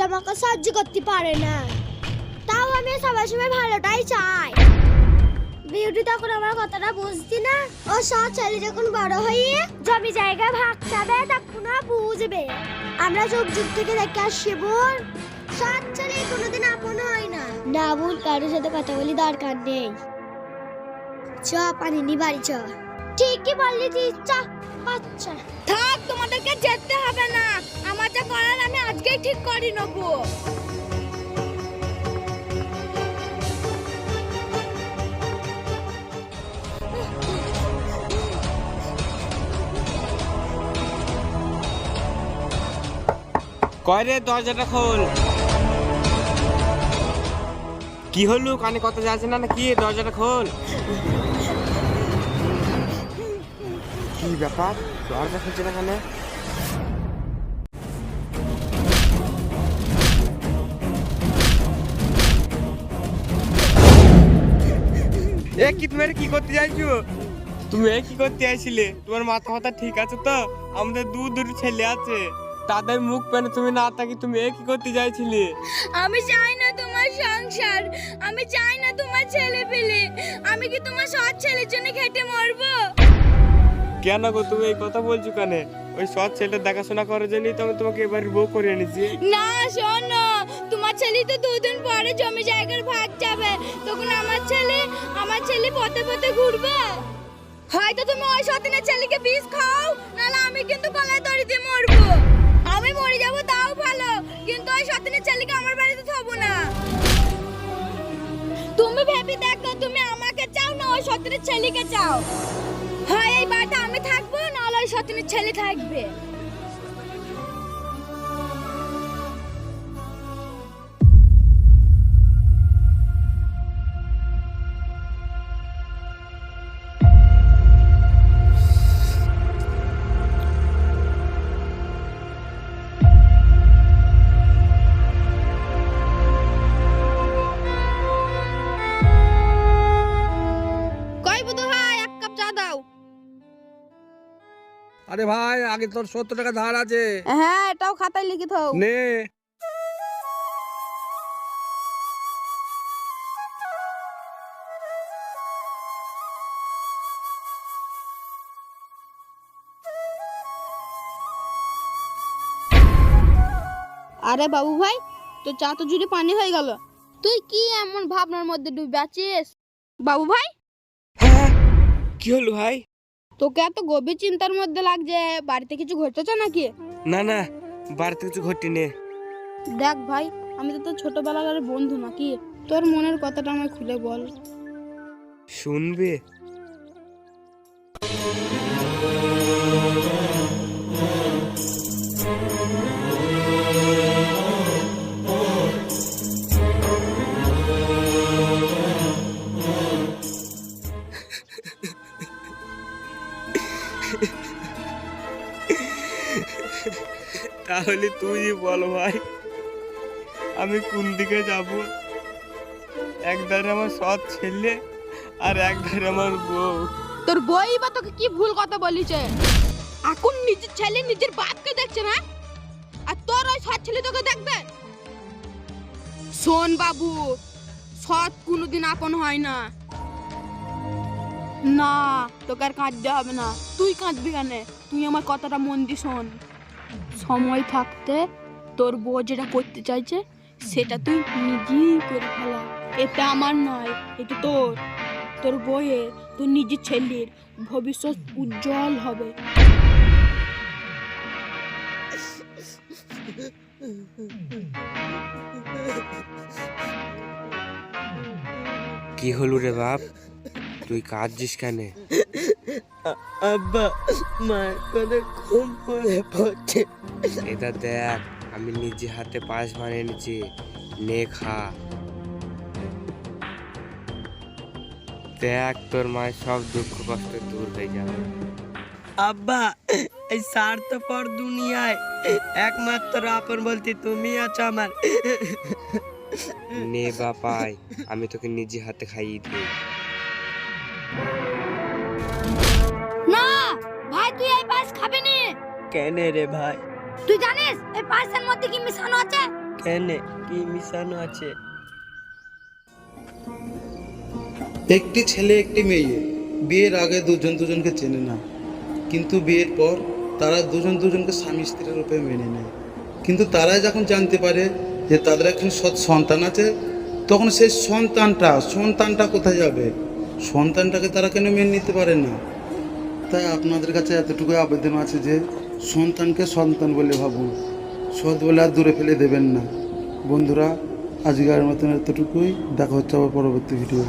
আমাকে সাহায্য করতে পারে না। তাও আমি সবার সময় ভালোটাই চাই। বিউটি তখন আমার কথাটা বুঝতি না। ও সব ছেলে যখন বড় হয়ে জমি জায়গা ভাগ চাবে, তখন বুঝবে। আমরা যুগ যুগ থেকে দেখে আসছি বোন। সৎ ছেলে কোনোদিন আপন হয় না। না বোন, কারোর সাথে কথা বলি দরকার নেই। চ, পানি নি বাড়ি চ। ঠিকই বললি তুই চ আচ্ছা থাক, তোমাদেরকে যেতে হবে না। আমার করার আমি আজকেই ঠিক করে নেব। কয় রে দরজাটা খোল। কি হলো? কানে কথা যাচ্ছে না না কি দরজাটা খোল। কি ব্যাপার? দরজা খুলছে না কেন? এ কি তুমি কি করতে চাইছো তুমি এ কি করতে চাইছিলে তোমার মাথা মাথা ঠিক আছে তো? আমাদের দু দুটো ছেলে আছে। তাদের মুখ পেনে তুমি না তাকি তুমি এ কি করতে চাইছিলে আমি চাই না তোমার সংসার। আমি চাই না তোমার ছেলে পেলে। আমি কি তোমার সৎ ছেলের জন্য খেটে মরবো? কেন গো তুমি এই কথা বলছো কেন? ওই সৎ ছেলেটা দেখাশোনা করার জন্যই তো আমি তোমাকে এবার বউ করে এনেছি। না শোনো। তোমার ছেলে তো দুদিন পরে জমি জায়গার ভাগ যাবে। তখন আমার ছেলে আমার ছেলে পথে পথে ঘুরবে। হয়তো তুমি ওই সতীনের ছেলেকে বিষ খাও, নাহলে আমি কিন্তু গলায় দড়ি দিয়ে মরবো। আমি মরে যাব তাও ভালো, কিন্তু ওই সতীনের ছেলেকে আমার বাড়িতে থবো না। তুমি ভেবে দেখো, তুমি আমাকে চাও না ওই সতীনের ছেলেকে চাও। হয় এই বাড়িতে আমি থাকব, নাহলে ওই সতীনের ছেলে থাকবে। আরে ভাই আগে তোর সত্তর টাকা ধার আছে। হ্যাঁ এটাও খাতায় লিখে দাও। নে। আরে বাবু ভাই তো চা তো জুড়ে পানি হয়ে গেল। তুই কি এমন ভাবনার মধ্যে ডুবে আছিস? বাবু ভাই? হ্যাঁ কি হলো ভাই? তোকে এত গভীর চিন্তার মধ্যে লাগছে বাড়িতে কিছু ঘটেছে নাকি? না না বাড়িতে কিছু ঘটিনি। দেখ ভাই আমি তো তোর ছোটবেলার বন্ধু নাকি। তোর মনের কথাটা আমায় খুলে বল। শুনবে? তাহলে তুই বল ভাই, আমি কোন দিকে যাব? একধারে আমার সৎ ছেলে আর একধারে আমার বউ। তোর বই বা তোকে কি ভুল কথা বলিছে? এখন নিজের ছেলে নিজের বাপকে দেখছে না? আর তোর ওই সৎ ছেলে তোকে দেখবে? শোন বাবু, সৎ কোনোদিন আপন হয় না। না, তোকে আর কাঁদতে হবে না। তুই কাঁদবি কেন? তুই আমার কথাটা মন দিয়ে শোন। সময় থাকতে তোর বউ যেটা করতে চাইছে সেটা তুই নিজেই করে ফেলা। এটা আমার নয় এটা তোর। তোর বইয়ে তোর নিজের ছেলের ভবিষ্যৎ উজ্জ্বল হবে। কি হলো রে বাপ? তুই কাঁদছিস কেন? আব্বা মায়ের কথা ঘুম পড়ে পড়ছে। এটা দেখ আমি নিজে হাতে পায়েস বানিয়ে নিচ্ছি। নে খা। দেখ তোর মায়ের সব দুঃখ কষ্ট দূর হয়ে যাবে। আব্বা এই স্বার্থপর দুনিয়ায়। একমাত্র আপন বলতে তুমি আছো আমার। নে বাপাই আমি তোকে নিজে হাতে খাইয়ে দিই। না ভাই তুই এই পায়েস খাবি নি। কেন রে ভাই? তুই জানিস এই পায়েসের মধ্যে কি মিশানো আছে? কেন? কি মিশানো আছে? একটি ছেলে একটি মেয়ে। বিয়ের আগে দুজন দুজনকে চেনে না। কিন্তু বিয়ের পর তারা দুজন দুজনকে স্বামী স্ত্রীর রূপে মেনে নেয়। কিন্তু তারাই যখন জানতে পারে যে তাদের একজন সৎ সন্তান আছে তখন সেই সন্তানটা সন্তানটা কোথায় যাবে? সন্তানটাকে তারা কেন মেনে নিতে পারে না? তাই আপনাদের কাছে এতটুকু আবেদন আছে যে সন্তানকে সন্তান বলে ভাবুন। সৎ বলে আর দূরে ফেলে দেবেন না। বন্ধুরা, আজকের মতন এতটুকুই। দেখা হচ্ছে আবার পরবর্তী ভিডিও